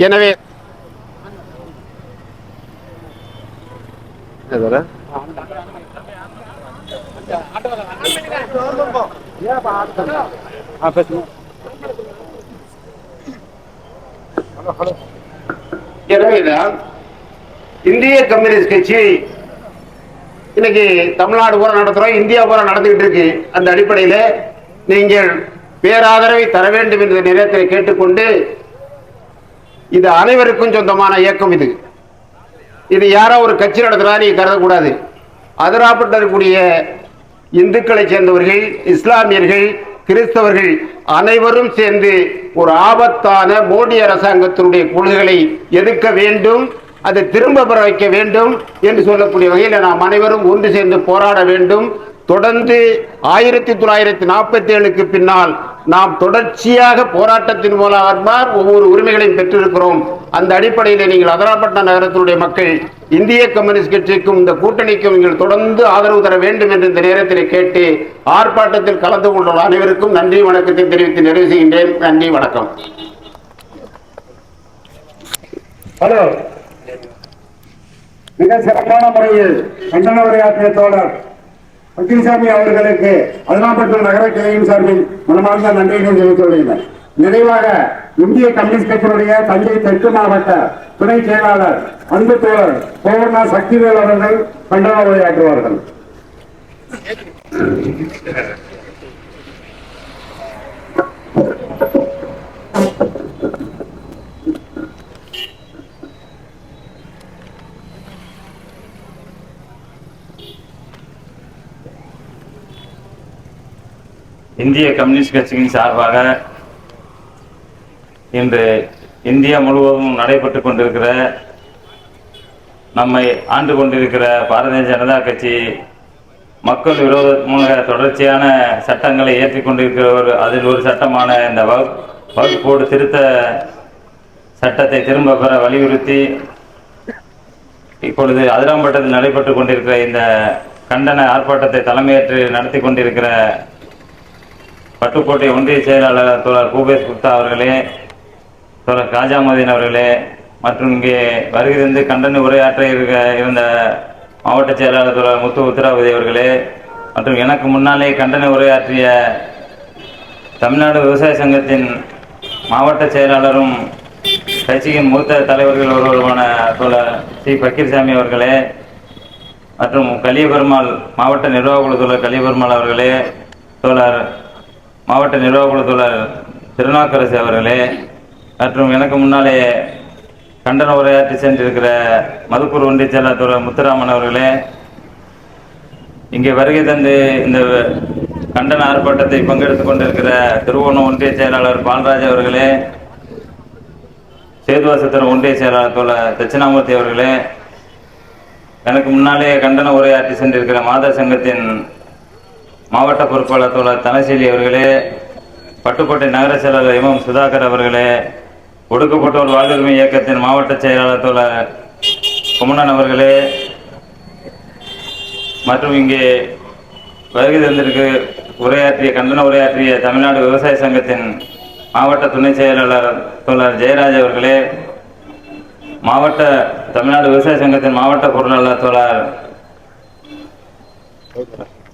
எனவே எனவேதான் இந்திய கம்யூனிஸ்ட் கட்சி இன்னைக்கு தமிழ்நாடு பூரா நடத்துறோம் இந்தியா பூரா நடந்துகிட்டு இருக்கு. அந்த அடிப்படையில நீங்கள் பேராதரவை தர வேண்டும் என்ற நேரத்தில் கேட்டுக்கொண்டு இது அனைவருக்கும் சொந்தமான இயக்கம் இது. இது யாரோ ஒரு கட்சி நடத்துறதா நீ கருதக்கூடாது. அதிராப்பட்டு இருக்கக்கூடிய இந்துக்களை சேர்ந்தவர்கள் இஸ்லாமியர்கள் கிறிஸ்தவர்கள் அனைவரும் சேர்ந்து ஒரு ஆபத்தான மோடி அரசாங்கத்தினுடைய கொள்கைகளை எதிர்க்க வேண்டும் அதை திரும்ப பெற வைக்க வேண்டும் என்று சொல்லக்கூடிய வகையில் நாம் அனைவரும் ஒன்று சேர்ந்து போராட வேண்டும். தொடர்ந்து ஆயிரத்தி தொள்ளாயிரத்தி நாற்பத்தி ஏழுக்கு பின்னால் நாம் தொடர்ச்சியாக போராட்டத்தின் மூலமாக ஒவ்வொரு உரிமைகளையும் பெற்றிருக்கிறோம். அந்த அடிப்படையில் நீங்கள் அதராப்பட்டின நகரத்தினுடைய மக்கள் இந்திய கம்யூனிஸ்ட் கட்சிக்கும் இந்த கூட்டணிக்கும் நீங்கள் தொடர்ந்து ஆதரவு தர வேண்டும் என்று இந்த நேரத்தில் கேட்டு ஆர்ப்பாட்டத்தில் கலந்து கொண்டுள்ள அனைவருக்கும் நன்றி வணக்கத்தை தெரிவித்து நிறைவு செய்கின்றேன். நன்றி வணக்கம். ஹலோ. மிக சிறப்பான முறையில் கண்டன உரையாற்றிய தோழர் பக்கிரிசாமி அவர்களுக்கு அதினாப்பட்டூர் நகர கிளையின் சார்பில் மனமார்ந்த நன்றிகளை கொள்கிறேன். நிறைவாக இந்திய கம்யூனிஸ்ட் கட்சியினுடைய தஞ்சை தெற்கு மாவட்ட துணை செயலாளர் அன்பு தோழர் பூர்ணா சக்திவேல் அவர்கள் கண்டன உரையாற்றுவார்கள். இந்திய கம்யூனிஸ்ட் கட்சியின் சார்பாக இன்று இந்தியா முழுவதும் நடைபெற்று கொண்டிருக்கிற நம்மை ஆண்டு கொண்டிருக்கிற பாரதிய ஜனதா கட்சி மக்கள் விரோதமாக தொடர்ச்சியான சட்டங்களை ஏற்றி கொண்டிருக்கிற ஒரு அதில் ஒரு சட்டமான இந்த வகுப்போடு திருத்த சட்டத்தை திரும்ப பெற வலியுறுத்தி இப்பொழுது அதிராம்பட்டத்தில் நடைபெற்று கொண்டிருக்கிற இந்த கண்டன ஆர்ப்பாட்டத்தை தலைமையேற்று நடத்தி கொண்டிருக்கிற பட்டுக்கோட்டை ஒன்றிய செயலாளர் தோழர் பூபேஷ் குப்தா அவர்களே தோழர் காஜாமுதீன் அவர்களே மற்றும் இங்கே வருகிறது கண்டன உரையாற்ற இருக்க இருந்த மாவட்ட செயலாளர் தோழர் முத்து உத்தராபதி அவர்களே மற்றும் எனக்கு முன்னாலே கண்டன உரையாற்றிய தமிழ்நாடு விவசாய சங்கத்தின் மாவட்ட செயலாளரும் கட்சியின் மூத்த தலைவர்கள் ஒருவருமான தோழர் சி. பக்கீர்சாமி அவர்களே மற்றும் கலியபெருமாள் மாவட்ட நிர்வாக குழு தோழர் கலியபெருமாள் அவர்களே தோழர் மாவட்ட நிர்வாக குழு திருநாக்கரசு அவர்களே மற்றும் எனக்கு முன்னாலே கண்டன உரையாற்றி சென்றிருக்கிற மதுக்கூர் ஒன்றிய செயலாளர் முத்துராமன் அவர்களே இங்கே வருகை தந்து இந்த கண்டன ஆர்ப்பாட்டத்தை பங்கெடுத்துக் கொண்டிருக்கிற திருவோணம் ஒன்றிய செயலாளர் பால்ராஜ் அவர்களே சேதுவாசத்திரம் ஒன்றிய செயலாளர் தோழர் தட்சிணாமூர்த்தி அவர்களே எனக்கு முன்னாலே கண்டன உரையாற்றி சென்றிருக்கிற மாதர் சங்கத்தின் மாவட்ட பொறுப்பாளர் தோழர் தனசீலி அவர்களே பட்டுக்கோட்டை நகர செயலாளர் எம். சுதாகர் அவர்களே ஒடுக்கப்பட்டோர் வாழ்வுரிமை இயக்கத்தின் மாவட்ட செயலாளர் தோழர் குமணன் அவர்களே மற்றும் இங்கே வருகை தந்திருக்கு உரையாற்றிய கண்டன உரையாற்றிய தமிழ்நாடு விவசாய சங்கத்தின் மாவட்ட துணை செயலாளர் தோழர் ஜெயராஜ் அவர்களே மாவட்ட தமிழ்நாடு விவசாய சங்கத்தின் மாவட்ட பொருளாளர் தோழர்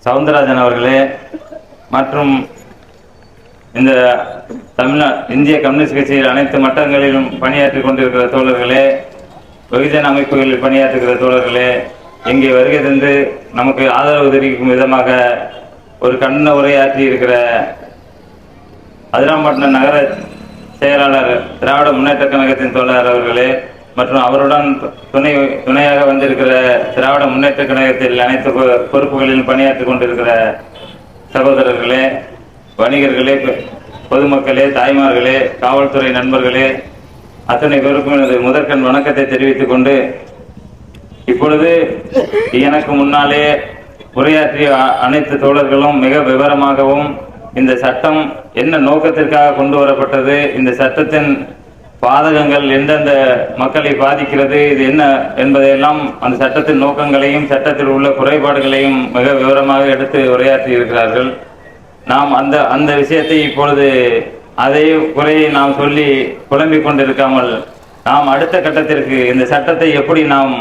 சவுந்தரராஜன் அவர்களே மற்றும் இந்த தமிழ்நா இந்திய கம்யூனிஸ்ட் கட்சியில் அனைத்து மட்டங்களிலும் பணியாற்றிக் கொண்டிருக்கிற தோழர்களே வெகுஜன அமைப்புகளில் பணியாற்றுகிற தோழர்களே இங்கே வருகை தந்து நமக்கு ஆதரவு தெரிவிக்கும் விதமாக ஒரு கண்ண உரையாற்றி இருக்கிற அதிராம்பட்டினம் நகர செயலாளர் திராவிட முன்னேற்ற கழகத்தின் தோழர் அவர்களே மற்றும் அவருடன் துணை துணையாக வந்திருக்கிற திராவிட முன்னேற்ற கழகத்தில் அனைத்து பொறுப்புகளிலும் பணியாற்றிக் கொண்டிருக்கிற சகோதரர்களே வணிகர்களே பொதுமக்களே தாய்மார்களே காவல்துறை நண்பர்களே அத்தனை பேருக்கும் எனது முதற்கண் வணக்கத்தை தெரிவித்துக் கொண்டு இப்பொழுது எனக்கு முன்னாலே உரையாற்றிய அனைத்து தோழர்களும் மிக விவரமாகவும் இந்த சட்டம் என்ன நோக்கத்திற்காக கொண்டு வரப்பட்டது இந்த சட்டத்தின் பாதகங்கள் எந்தெந்த மக்களை பாதிக்கிறது இது என்ன என்பதையெல்லாம் அந்த சட்டத்தின் நோக்கங்களையும் சட்டத்தில் உள்ள குறைபாடுகளையும் மிக விவரமாக எடுத்து உரையாற்றி இருக்கிறார்கள். நாம் அந்த அந்த விஷயத்தை இப்பொழுது அதை குறையை நாம் சொல்லி புலம்பிக் கொண்டிருக்காமல் நாம் அடுத்த கட்டத்திற்கு இந்த சட்டத்தை எப்படி நாம்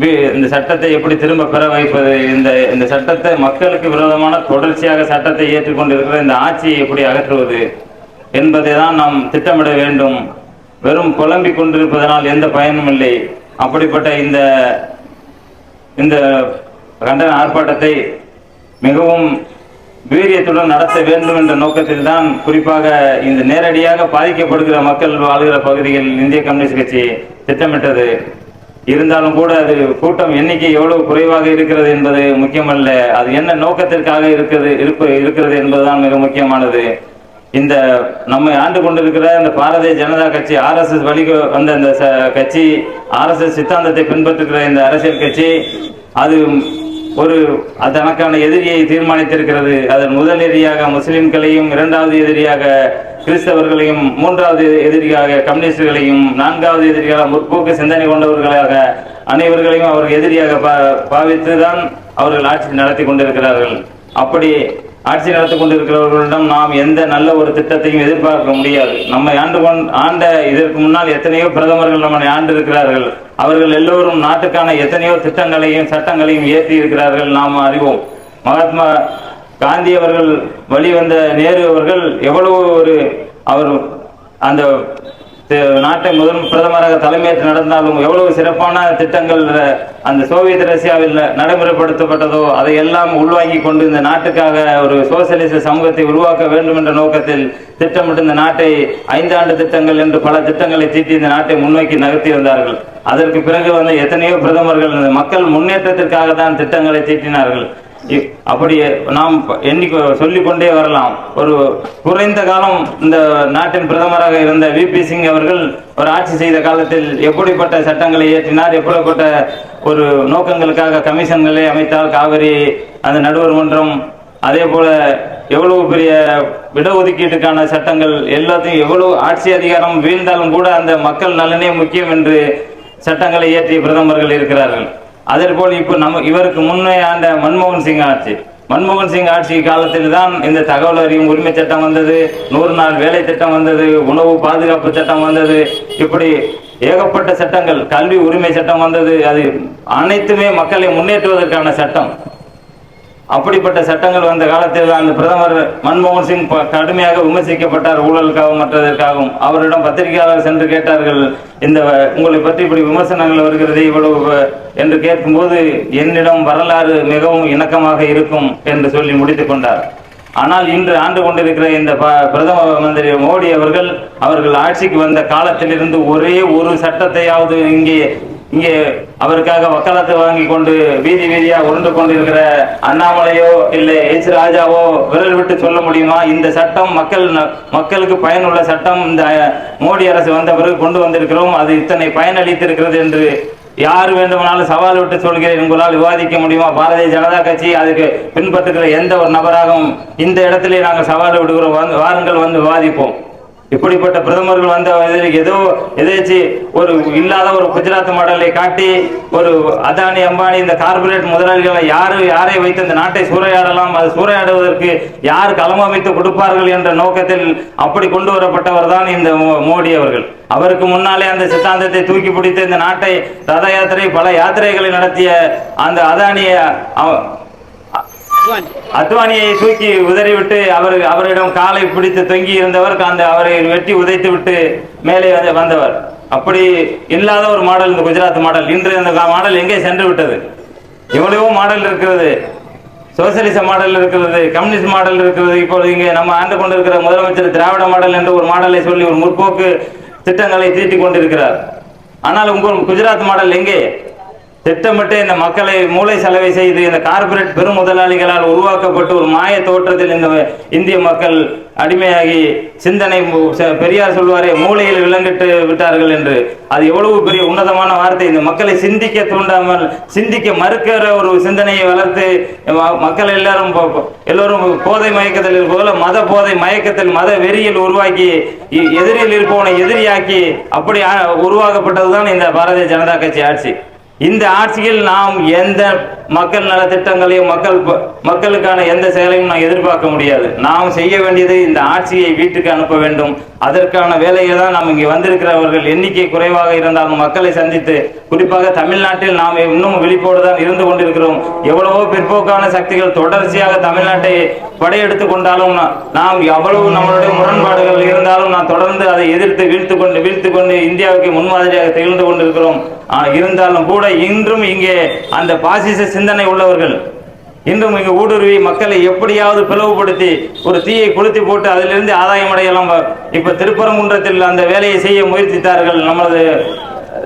வி- இந்த சட்டத்தை எப்படி திரும்ப பெற வைப்பது இந்த இந்த சட்டத்தை மக்களுக்கு விரோதமான தொடர்ச்சியாக சட்டத்தை ஏற்றுக்கொண்டிருக்கிற இந்த ஆட்சியை எப்படி அகற்றுவது என்பதை தான் நாம் திட்டமிட வேண்டும். வெறும் புலம்பிக் கொண்டிருப்பதனால் எந்த பயனும் இல்லை. அப்படிப்பட்ட இந்த இந்த கண்டன ஆர்ப்பாட்டத்தை மிகவும் வீரியத்துடன் நடத்த வேண்டும் என்ற நோக்கத்தில் தான் குறிப்பாக இந்த நேரடியாக பாதிக்கப்படுகிற மக்கள் வாழ்கிற பகுதியில் இந்திய கம்யூனிஸ்ட் கட்சி திட்டமிட்டது. இருந்தாலும் கூட அது கூட்டம் எண்ணிக்கை எவ்வளவு குறைவாக இருக்கிறது என்பது முக்கியமல்ல. அது என்ன நோக்கத்திற்காக இருக்கிறது இருப்பு இருக்கிறது என்பதுதான் மிக முக்கியமானது. இந்த நம்மை ஆண்டு கொண்டிருக்கிற இந்த பாரதிய ஜனதா கட்சி ஆர்எஸ்எஸ் வழிக்கு வந்த இந்த ச- கட்சி ஆர்எஸ்எஸ் சித்தாந்தத்தை பின்பற்றுகிற இந்த அரசியல் கட்சி அது ஒரு தனக்கான எதிரியை தீர்மானித்திருக்கிறது. அதன் முதல் எதிரியாக முஸ்லிம்களையும் இரண்டாவது எதிரியாக கிறிஸ்தவர்களையும் மூன்றாவது எதிரியாக கம்யூனிஸ்டுகளையும் நான்காவது எதிரியாக முற்போக்கு சிந்தனை கொண்டவர்களாக அனைவர்களையும் அவர்கள் எதிரியாக பா- பாவித்து தான் அவர்கள் ஆட்சி நடத்தி கொண்டிருக்கிறார்கள். அப்படி ஆட்சி நடத்தி கொண்டிருக்கிறவர்களிடம் நாம் எந்த நல்ல ஒரு திட்டத்தையும் எதிர்பார்க்க முடியாது. நம்மை ஆண்டு கொண் ஆண்ட இதற்கு முன்னால் எத்தனையோ பிரதமர்கள் நம்மை ஆண்டு இருக்கிறார்கள் அவர்கள் எல்லோரும் நாட்டுக்கான எத்தனையோ திட்டங்களையும் சட்டங்களையும் ஏற்றி இருக்கிறார்கள் நாம் அறிவோம். மகாத்மா காந்தி அவர்கள் வழிவந்த நேரு அவர்கள் எவ்வளவு ஒரு அவர் அந்த நாட்டை முதல் பிரதமராக தலைமையேற்று நடந்தாலும் எவ்வளவு சிறப்பான திட்டங்கள் அந்த சோவியத் ரஷ்யாவில் நடைமுறைப்படுத்தப்பட்டதோ அதை எல்லாம் உள்வாங்கி கொண்டு இந்த நாட்டுக்காக ஒரு சோசியலிச சமூகத்தை உருவாக்க வேண்டும் என்ற நோக்கத்தில் திட்டமிட்டு இந்த நாட்டை ஐந்தாண்டு திட்டங்கள் என்று பல திட்டங்களை தீட்டி இந்த நாட்டை முன்னோக்கி நகர்த்தி வந்தார்கள். அதற்கு பிறகு வந்து எத்தனையோ பிரதமர்கள் மக்கள் முன்னேற்றத்திற்காக தான் திட்டங்களை தீட்டினார்கள். அப்படி நாம் எண்ணி சொல்லிக் கொண்டே வரலாம். ஒரு குறைந்த காலம் இந்த நாட்டின் பிரதமராக இருந்த விபி சிங் அவர்கள் ஒரு ஆட்சி செய்த காலத்தில் எப்படிப்பட்ட சட்டங்களை இயற்றினார் எப்படிப்பட்ட ஒரு நோக்கங்களுக்காக கமிஷன்களை அமைத்தால் காவிரி அந்த நடுவர் மன்றம் அதே போல எவ்வளவு பெரிய இடஒதுக்கீட்டுக்கான சட்டங்கள் எல்லாத்தையும் எவ்வளவு ஆட்சி அதிகாரம் வீழ்ந்தாலும் கூட அந்த மக்கள் நலனே முக்கியம் என்று சட்டங்களை இயற்றிய பிரதமர்கள் இருக்கிறார்கள். அதே போல் இப்போ நம்ம இவருக்கு முன்னே ஆண்ட மன்மோகன் சிங் ஆட்சி. மன்மோகன் சிங் ஆட்சி காலத்தில் தான் இந்த தகவல் அறியும் உரிமை சட்டம் வந்தது. நூறு நாள் வேலை திட்டம் வந்தது. உணவு பாதுகாப்பு சட்டம் வந்தது. இப்படி ஏகப்பட்ட சட்டங்கள் கல்வி உரிமை சட்டம் வந்தது. அது அனைத்துமே மக்களை முன்னேற்றுவதற்கான சட்டம். அப்படிப்பட்ட சட்டங்கள் வந்த காலத்தில் அந்த பிரதமர் மன்மோகன் சிங் கடுமையாக விமர்சிக்கப்பட்டார் ஊழலுக்காகவும் மற்றதற்காகவும். அவரிடம் பத்திரிகையாளர் சென்று கேட்டார்கள் இந்த உங்களை பற்றி இப்படி விமர்சனங்கள் வருகிறது இவ்வளவு என்று கேட்கும்போது என்னிடம் வரலாறு மிகவும் இணக்கமாக இருக்கும் என்று சொல்லி முடித்துக் கொண்டார். ஆனால் இன்று ஆண்டு கொண்டிருக்கிற இந்த ப- பிரதம மந்திரி மோடி அவர்கள் அவர்கள் ஆட்சிக்கு வந்த காலத்திலிருந்து ஒரே ஒரு சட்டத்தையாவது இங்கே இங்கே அவருக்காக வக்காலத்து வாங்கி கொண்டு வீதி வீதியா உருண்டு கொண்டிருக்கிற அண்ணாமலையோ இல்லை எச் ராஜாவோ விரல் விட்டு சொல்ல முடியுமா? இந்த சட்டம் மக்கள் மக்களுக்கு பயனுள்ள சட்டம். இந்த மோடி அரசு வந்த பிறகு கொண்டு வந்திருக்கிறோம். அது இத்தனை பயனளித்திருக்கிறது என்று யார் வேண்டுமானாலும் சவால் விட்டு சொல்கிறேன். உங்களால் விவாதிக்க முடியுமா? பாரதிய ஜனதா கட்சி அதுக்கு பின்பற்றுகிற எந்த ஒரு நபராகவும் இந்த இடத்திலே நாங்கள் சவால் விடுகிறோம். வாருங்கள் வந்து விவாதிப்போம். இப்படிப்பட்ட பிரதமர்கள் வந்து ஏதோ எதாச்சு ஒரு இல்லாத ஒரு குஜராத் மாடலை காட்டி ஒரு அதானி அம்பானி இந்த கார்பரேட் முதலாளிகளை யாரு யாரை வைத்து இந்த நாட்டை சூறையாடலாம் அது சூறையாடுவதற்கு யார் களமமைத்து கொடுப்பார்கள் என்ற நோக்கத்தில் அப்படி கொண்டு வரப்பட்டவர் தான் இந்த மோ- மோடி அவர்கள். அவருக்கு முன்னாலே அந்த சித்தாந்தத்தை தூக்கி பிடித்து இந்த நாட்டை ரத யாத்திரை பல யாத்திரைகளை நடத்திய அந்த அதானிய அத்வானியை தூக்கி உதறிவிட்டு அவர் அவரிடம் காலை பிடித்து தொங்கி இருந்தவர் அந்த அவரை வெட்டி உதைத்து விட்டு மேலே வந்தவர். அப்படி இல்லாத ஒரு மாடல் இந்த குஜராத் மாடல். இன்று அந்த மாடல் எங்கே சென்று விட்டது? எவ்வளவோ மாடல் இருக்கிறது. சோசியலிச மாடல் இருக்கிறது கம்யூனிஸ்ட் மாடல் இருக்கிறது. இப்பொழுது இங்கே நம்ம ஆண்டு கொண்டிருக்கிற முதலமைச்சர் திராவிட மாடல் என்று ஒரு மாடலை சொல்லி ஒரு முற்போக்கு திட்டங்களை தீட்டிக் கொண்டிருக்கிறார். ஆனால் உங்கள் குஜராத் மாடல் எங்கே? திட்டமிட்டு இந்த மக்களை மூளை செலவை செய்து இந்த கார்ப்பரேட் பெரும் முதலாளிகளால் உருவாக்கப்பட்டு ஒரு மாய தோற்றத்தில் இந்த இந்திய மக்கள் அடிமையாகி சிந்தனை பெரியார் சொல்வாரே மூளையில் விலங்கிட்டு விட்டார்கள் என்று. அது எவ்வளவு பெரிய உன்னதமான வார்த்தை. இந்த மக்களை சிந்திக்க தூண்டாமல் சிந்திக்க மறுக்கிற ஒரு சிந்தனையை வளர்த்து ம- மக்கள் எல்லாரும் எல்லோரும் போதை மயக்கத்தில் போல மத போதை மயக்கத்தில் மத வெறியில் உருவாக்கி இ- எதிரில் இருப்பவனை எதிரியாக்கி அப்படி உருவாக்கப்பட்டதுதான் இந்த பாரதிய ஜனதா கட்சி ஆட்சி. இந்த ஆட்சியில் நாம் எந்த மக்கள் நலத்திட்டங்களையும் மக்கள் ப- மக்களுக்கான எந்த செயலையும் நாம் எதிர்பார்க்க முடியாது. நாம் செய்ய வேண்டியது இந்த ஆட்சியை வீட்டுக்கு அனுப்ப வேண்டும். அதற்கான வேலையை தான் நாம் இங்கே வந்திருக்கிறவர்கள். எண்ணிக்கை குறைவாக இருந்தாலும் மக்களை சந்தித்து குறிப்பாக தமிழ்நாட்டில் நாம் இன்னும் விழிப்போடு தான் இருந்து கொண்டிருக்கிறோம். எவ்வளவோ பிற்போக்கான சக்திகள் தொடர்ச்சியாக தமிழ்நாட்டை படையெடுத்து கொண்டாலும் நாம் எவ்வளவு நம்மளுடைய முரண்பாடுகள் இருந்தாலும் நாம் தொடர்ந்து அதை எதிர்த்து வீழ்த்து கொண்டு வீழ்த்து கொண்டு இந்தியாவுக்கு முன்மாதிரியாக திகழ்ந்து கொண்டிருக்கிறோம். இருந்தாலும் கூட இன்றும் இங்கே அந்த பாசிச சிந்தனை உள்ளவர்கள் இன்றும் இங்கு ஊடுருவி மக்களை எப்படியாவது பிளவுபடுத்தி ஒரு தீயை கொளுத்தி போட்டு அதிலிருந்து ஆதாயம் அடையலாம். இப்ப திருப்பரங்குன்றத்தில் அந்த வேலையை செய்ய முயற்சித்தார்கள். நமது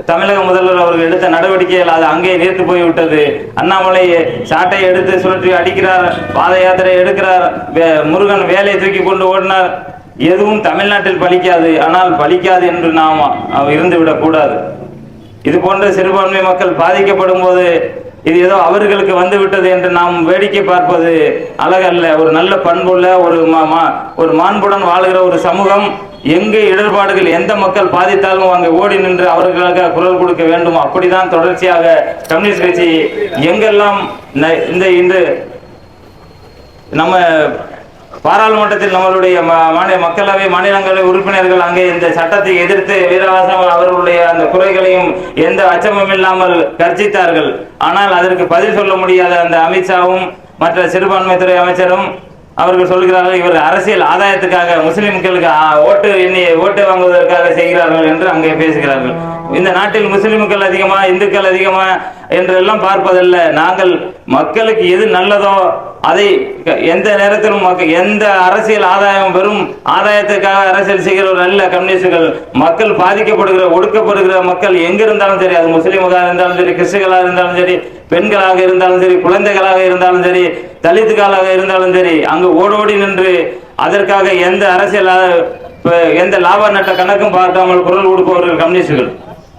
தமிழக முதல்வர் அவர்கள் எடுத்த நடவடிக்கைகள் அது அங்கே நீர்த்து போய்விட்டது. அண்ணாமலை சாட்டை எடுத்து சுழற்றி அடிக்கிறார் பாத யாத்திரை எடுக்கிறார் வே- முருகன் வேலையை தூக்கி கொண்டு ஓடினார். எதுவும் தமிழ்நாட்டில் பலிக்காது. ஆனால் பலிக்காது என்று நாம் இருந்து விடக்கூடாது. இது போன்ற சிறுபான்மை மக்கள் பாதிக்கப்படும் போது இது ஏதோ அவர்களுக்கு வந்து விட்டது என்று நாம் வேடிக்கை பார்ப்பது அழகல்ல. ஒரு நல்ல பண்புள்ள ஒரு ஒரு மாண்புடன் வாழ்கிற ஒரு சமூகம் எங்கே இடர்பாடுகள் எந்த மக்கள் பாதித்தாலும் அங்கே ஓடி நின்று அவர்களுக்காக குரல் கொடுக்க வேண்டும். அப்படிதான் தொடர்ச்சியாக கம்யூனிஸ்ட் கட்சி எங்கெல்லாம் இந்த இந்த இன்று நம்ம பாராளுமன்றத்தில் நம்மளுடைய மாநில மக்களவை மாநிலங்களவை உறுப்பினர்கள் அங்கே இந்த சட்டத்தை எதிர்த்து வீரவாசம் அவர்களுடைய அந்த குறைகளையும் எந்த அச்சமும் இல்லாமல் கர்ஜித்தார்கள். ஆனால் அதற்கு பதில் சொல்ல முடியாத அந்த அமித்ஷாவும் மற்ற சிறுபான்மைத்துறை அமைச்சரும் அவர்கள் சொல்கிறார்கள் இவர் அரசியல் ஆதாயத்துக்காக முஸ்லிம்களுக்கு ஓட்டு எண்ணி ஓட்டு வாங்குவதற்காக செய்கிறார்கள் என்று அங்கே பேசுகிறார்கள். இந்த நாட்டில் முஸ்லிம்கள் அதிகமா இந்துக்கள் அதிகமா என்றெல்லாம் பார்ப்பதல்ல. நாங்கள் மக்களுக்கு எது நல்லதோ அதை எந்த நேரத்திலும் மக்கள் எந்த அரசியல் ஆதாயம் வெறும் ஆதாயத்துக்காக அரசியல் செய்கிறவர் அல்ல கம்யூனிஸ்டுகள். மக்கள் பாதிக்கப்படுகிற ஒடுக்கப்படுகிற மக்கள் எங்க இருந்தாலும் சரி அது முஸ்லீம்களாக இருந்தாலும் சரி கிறிஸ்துகளாக இருந்தாலும் சரி பெண்களாக இருந்தாலும் சரி குழந்தைகளாக இருந்தாலும் சரி தலித்துகளாக இருந்தாலும் சரி அங்கு ஓடோடி நின்று அதற்காக எந்த அரசியல் எந்த லாப நட்ட கணக்கும் பார்க்காமல் குரல் கொடுப்பவர்கள் கம்யூனிஸ்டுகள்.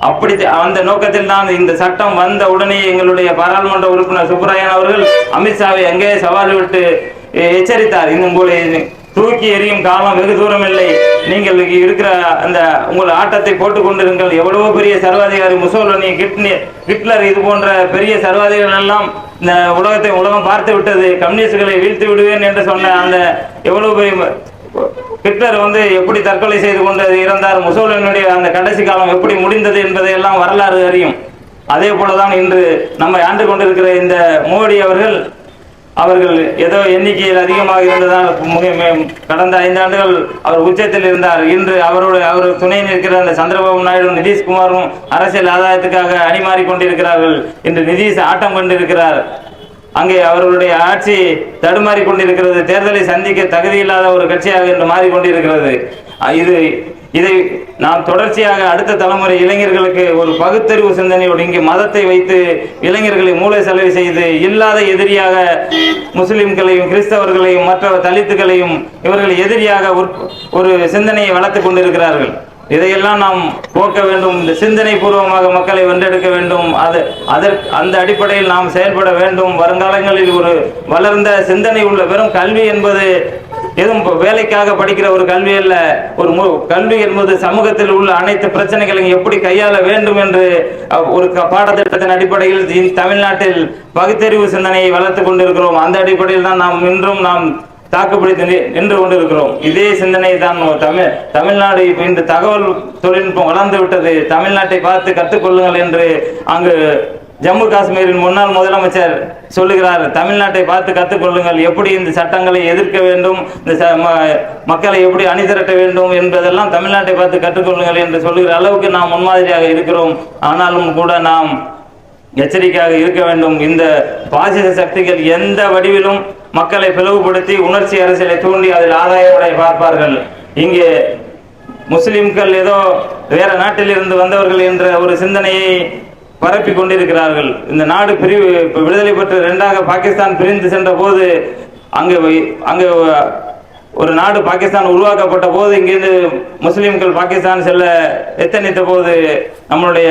அப்படி அந்த நோக்கத்தில் தான் இந்த சட்டம் வந்த உடனே எங்களுடைய பாராளுமன்ற உறுப்பினர் சுப்பராயன் அவர்கள் அமித்ஷாவை எங்கே சவால் விட்டு எச்சரித்தார். இன்னும் உங்களை தூக்கி எறியும் காலம் வெகு தூரம் இல்லை. நீங்கள் இருக்கிற அந்த உங்கள் ஆட்டத்தை போட்டுக் கொண்டிருங்கள். எவ்வளவோ பெரிய சர்வாதிகாரி முசோலனி கிட்னி ஹிட்லர் இது போன்ற பெரிய சர்வாதிகாரிகள் எல்லாம் இந்த உலகத்தை உலகம் பார்த்து விட்டது. கம்யூனிஸ்டுகளை வீழ்த்து விடுவேன் என்று சொன்ன அந்த எவ்வளவு பெரிய ஹிட்லர் வந்து எப்படி தற்கொலை செய்து கொண்டு இறந்தார் முசோலினுடைய அந்த கடைசி காலம் எப்படி முடிந்தது என்பதை எல்லாம் வரலாறு அறியும். அதே போலதான் இன்று நம்மை ஆண்டு கொண்டிருக்கிற இந்த மோடி அவர்கள் அவர்கள் ஏதோ எண்ணிக்கையில் அதிகமாக இருந்ததால் கடந்த ஐந்து ஆண்டுகள் அவர் உச்சத்தில் இருந்தார். இன்று அவருடைய அவர் துணை நிற்கிற அந்த சந்திரபாபு நாயுடு நிதிஷ்குமாரும் அரசியல் ஆதாயத்துக்காக அணிமாறி கொண்டிருக்கிறார்கள். இன்று நிதிஷ் ஆட்டம் கொண்டிருக்கிறார். அங்கே அவர்களுடைய ஆட்சி தடுமாறி கொண்டிருக்கிறது தேர்தலை சந்திக்க தகுதியில்லாத ஒரு கட்சியாக இன்று மாறிக்கொண்டிருக்கிறது. இது இதை நாம் தொடர்ச்சியாக அடுத்த தலைமுறை இளைஞர்களுக்கு ஒரு பகுத்தறிவு சிந்தனையோடு இங்கே மதத்தை வைத்து இளைஞர்களை மூளை செலவு செய்து இல்லாத எதிரியாக முஸ்லிம்களையும் கிறிஸ்தவர்களையும் மற்ற தலித்துகளையும் இவர்கள் எதிரியாக ஒரு சிந்தனையை வளர்த்து கொண்டிருக்கிறார்கள். இதையெல்லாம் நாம் போக்க வேண்டும் இந்த சிந்தனை பூர்வமாக மக்களை வென்றெடுக்க வேண்டும். அது அதற்கு அந்த அடிப்படையில் நாம் செயல்பட வேண்டும். வருங்காலங்களில் ஒரு வளர்ந்த சிந்தனை உள்ள வெறும் கல்வி என்பது எதுவும் வேலைக்காக படிக்கிற ஒரு கல்வி அல்ல. ஒரு மு- கல்வி என்பது சமூகத்தில் உள்ள அனைத்து பிரச்சனைகளையும் எப்படி கையாள வேண்டும் என்று ஒரு க- பாடத்திட்டத்தின் அடிப்படையில் தமிழ்நாட்டில் பகுத்தறிவு சிந்தனையை வளர்த்து கொண்டிருக்கிறோம். அந்த அடிப்படையில் தான் நாம் இன்றும் நாம் தாக்குப்பிடித்து நின்று கொண்டிருக்கிறோம். இதே சிந்தனை தான் தமிழ் தமிழ்நாடு இந்த தகவல் தொழில்நுட்பம் வளர்ந்து விட்டது. தமிழ்நாட்டை பார்த்து கற்றுக்கொள்ளுங்கள் என்று அங்கு ஜம்மு காஷ்மீரின் முன்னாள் முதலமைச்சர் சொல்லுகிறார். தமிழ்நாட்டை பார்த்து கற்றுக்கொள்ளுங்கள். எப்படி இந்த சட்டங்களை எதிர்க்க வேண்டும்? இந்த ச- ம- மக்களை எப்படி அணிதிரட்ட வேண்டும் என்பதெல்லாம் தமிழ்நாட்டை பார்த்து கற்றுக்கொள்ளுங்கள் என்று சொல்லுகிற அளவுக்கு நாம் முன்மாதிரியாக இருக்கிறோம். ஆனாலும் கூட நாம் எச்சரிக்கையாக இருக்க வேண்டும். இந்த பாசிச சக்திகள் எந்த வடிவிலும் மக்களை பிளவுபடுத்தி உணர்ச்சி அரசியலை தூண்டி அதில் ஆதாயப்படை பார்ப்பார்கள். இங்கே முஸ்லிம்கள் ஏதோ வேற நாட்டில் இருந்து வந்தவர்கள் என்ற ஒரு சிந்தனையை பரப்பி கொண்டிருக்கிறார்கள். இந்த நாடு பிரிவு விடுதலை பெற்று இரண்டாக பாகிஸ்தான் பிரிந்து சென்ற போது அங்கு அங்கு ஒரு நாடு பாகிஸ்தான் உருவாக்கப்பட்ட போது இங்கிருந்து முஸ்லிம்கள் பாகிஸ்தான் செல்ல எத்தனித்த போது நம்மளுடைய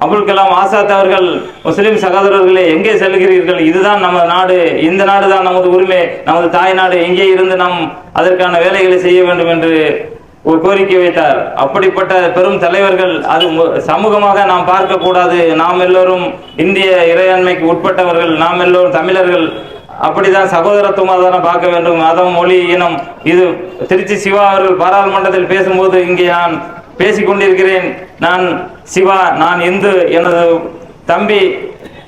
அப்துல் கலாம் ஆசாத் அவர்கள் முஸ்லிம் சகோதரர்களே எங்கே செல்கிறீர்கள்? இதுதான் நம்ம நாடு. இந்த நாடு தான் நமது உரிமை. நமது தாய் நாடு எங்கே இருந்து நாம் அதற்கான வேலைகளை செய்ய வேண்டும் என்று ஒரு கோரிக்கை வைத்தார். அப்படிப்பட்ட பெரும் தலைவர்கள் அது மு- சமூகமாக நாம் பார்க்க கூடாது நாம் எல்லோரும் இந்திய இறையாண்மைக்கு உட்பட்டவர்கள் நாம் எல்லோரும் தமிழர்கள். அப்படிதான் சகோதரத்துவமாக தானே பார்க்க வேண்டும். மதம் மொழி இனம். இது திருச்சி சிவா அவர்கள் பாராளுமன்றத்தில் பேசும்போது இங்கே நான் பேசிக்கொண்டிருக்கிறேன். நான் சிவா நான் இந்து எனது தம்பி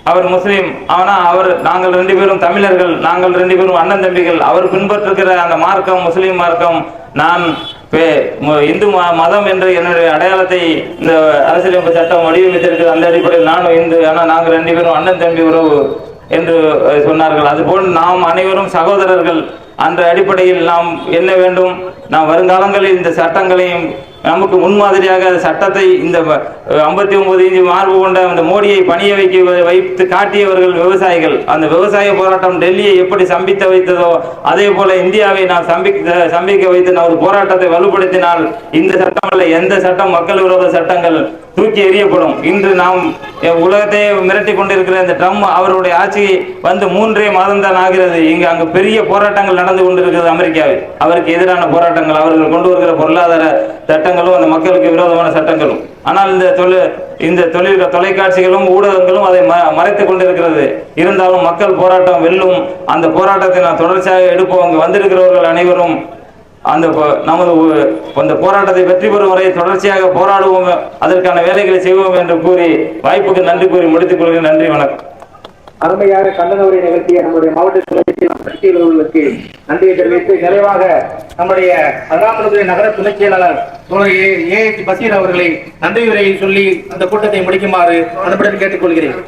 அவர் முஸ்லீம். ஆனா அவர் நாங்கள் ரெண்டு பேரும் தமிழர்கள் நாங்கள் ரெண்டு பேரும் அண்ணன் தம்பிகள். அவர் பின்பற்றுகிற அந்த மார்க்கம் முஸ்லீம் மார்க்கம் நான் இந்து ம- மதம் என்ற என்னுடைய அடையாளத்தை இந்த அரசியலமைப்பு சட்டம் வடிவமைத்திருக்கிறது அந்த அடிப்படையில் நானும் இந்து. ஆனால் நாங்கள் ரெண்டு பேரும் அண்ணன் தம்பி உறவு என்று சொன்னார்கள். அதுபோல் நாம் அனைவரும் சகோதரர்கள். அந்த அடிப்படையில் நாம் என்ன வேண்டும்? நாம் வருங்காலங்களில் இந்த சட்டங்களையும் நமக்கு முன்மாதிரியாக அந்த சட்டத்தை இந்த ஐம்பத்தி ஒன்பது இஞ்சி மார்பு கொண்ட அந்த மோடியை பணிய வைக்க வைத்து காட்டியவர்கள் விவசாயிகள் அந்த விவசாய போராட்டம் டெல்லியை எப்படி சம்பித்த வைத்ததோ அதே போல இந்தியாவை நான் சம்பிக்க சம்பிக்க வைத்து நான் ஒரு போராட்டத்தை வலுப்படுத்தினால் இந்த சட்டம் அல்ல எந்த சட்டம் மக்கள் விரோத சட்டங்கள் தூக்கி எறியப்படும். இன்று நாம் உலகத்தை மிரட்டி கொண்டிருக்கிற இந்த ட்ரம்ப் அவருடைய ஆட்சி வந்து மூன்றே மாதம் தான் ஆகிறது. இங்கு அங்கு பெரிய போராட்டங்கள் நடந்து கொண்டிருக்கிறது அமெரிக்காவில். அவருக்கு எதிரான போராட்டங்கள் அவர்கள் கொண்டு வருகிற பொருளாதார சட்டங்களும் அந்த மக்களுக்கு விரோதமான சட்டங்களும். ஆனால் இந்த தொழில் இந்த தொழில் தொலைக்காட்சிகளும் ஊடகங்களும் அதை ம- கொண்டிருக்கிறது. இருந்தாலும் மக்கள் போராட்டம் வெல்லும் அந்த போராட்டத்தை நான் தொடர்ச்சியாக எடுப்போம். அங்கு வந்திருக்கிறவர்கள் அனைவரும் அந்த நமது அந்த போராட்டத்தை வெற்றி பெறும் வரை தொடர்ச்சியாக போராடுவோம் அதற்கான வேலைகளை செய்வோம் என்று கூறி வாய்ப்புக்கு நன்றி கூறி முடித்துக் கொள்கிறேன். நன்றி வணக்கம். அருமையாக கண்டன உரை நிகழ்த்திய நம்முடைய மாவட்ட செயலாளர்களுக்கு நன்றியை தெரிவித்து நிறைவாக நம்முடைய அருணாச்சலத்துறை நகர துணைச் செயலாளர் ஏ பசீர் அவர்களை நன்றி உரையை சொல்லி அந்த கூட்டத்தை முடிக்குமாறு அன்புடன் கேட்டுக்கொள்கிறேன்.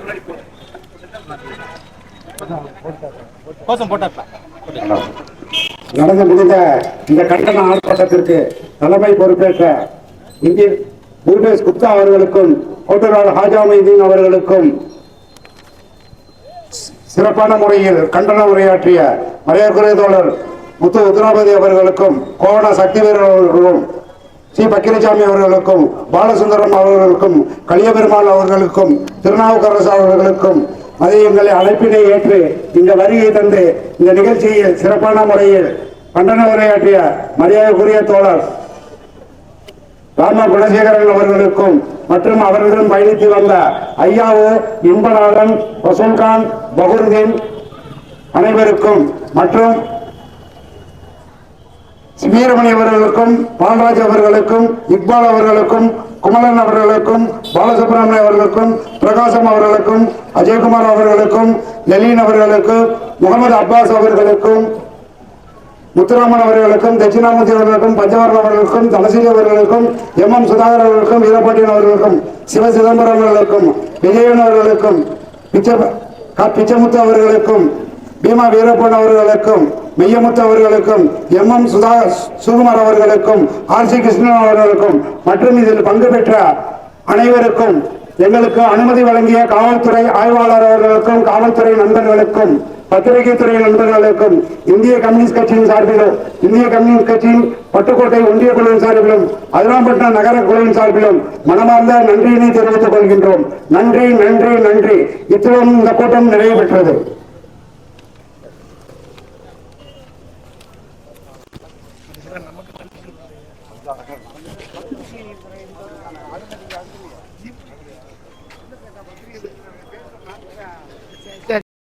நடந்து முடிந்த இந்த கண்டன ஆர்ப்பாட்டத்திற்கு தலைமை பொறுப்பேற்ற இந்திய பூபேஷ் குப்தா அவர்களுக்கும் கோட்டரால் ஹாஜா மைதீன் அவர்களுக்கும் சிறப்பான முறையில் கண்டன உரையாற்றிய மலையக்குறை தோழர் முத்து உத்ராபதி அவர்களுக்கும் கோவண சக்திவேல் அவர்களுக்கும் சி. பக்கிரிசாமி அவர்களுக்கும் பாலசுந்தரம் அவர்களுக்கும் கலியபெருமாள் அவர்களுக்கும் திருநாவுக்கரசு அவர்களுக்கும் அதை எங்களை அழைப்பினை ஏற்று இந்த வருகை தந்து இந்த நிகழ்ச்சியில் சிறப்பான முறையில் கண்டன உரையாற்றிய மரியாதைக்குரிய தோழர் ராம குணசேகரன் அவர்களுக்கும் மற்றும் அவர்களுடன் பயணித்து வந்த ஐயாவு இன்பநாதன் வசூல்கான் பகுருதீன் அனைவருக்கும் மற்றும் வீரமணி அவர்களுக்கும் பால்ராஜ் அவர்களுக்கும் இக்பால் அவர்களுக்கும் குமலன் அவர்களுக்கும் பாலசுப்ரமணியம் அவர்களுக்கும் பிரகாசம் அவர்களுக்கும் அஜயகுமார் அவர்களுக்கும் லெலின் அவர்களுக்கும் முகமது அப்பாஸ் அவர்களுக்கும் முத்துராமன் அவர்களுக்கும் தட்சிணாமூர்த்தி அவர்களுக்கும் பஞ்சவர்ணம் அவர்களுக்கும் தலசிரி அவர்களுக்கும் எம் எம் சுதாகர் அவர்களுக்கும் வீரபாண்டியன் அவர்களுக்கும் சிவ சிதம்பரம் அவர்களுக்கும் விஜயன் அவர்களுக்கும் பிச்ச பிச்சமுத்து அவர்களுக்கும் பீமா வீரப்பன் அவர்களுக்கும் மெய்யமுத்து அவர்களுக்கும் எம் எம் சுதா சுகுமார் அவர்களுக்கும் ஆர் சி கிருஷ்ணன் அவர்களுக்கும் மற்றும் இதில் பங்கு பெற்ற அனைவருக்கும் எங்களுக்கு அனுமதி வழங்கிய காவல்துறை ஆய்வாளர் அவர்களுக்கும் காவல்துறை நண்பர்களுக்கும் பத்திரிகை துறை நண்பர்களுக்கும் இந்திய கம்யூனிஸ்ட் கட்சியின் சார்பிலும் இந்திய கம்யூனிஸ்ட் கட்சியின் பட்டுக்கோட்டை ஒன்றிய குழுவின் சார்பிலும் அதிராம்பட்டினம் நகர குழுவின் சார்பிலும் மனமார்ந்த நன்றியினை தெரிவித்துக் கொள்கின்றோம். நன்றி நன்றி நன்றி. இத்துடன் இந்த கூட்டம் நிறைவு பெற்றது.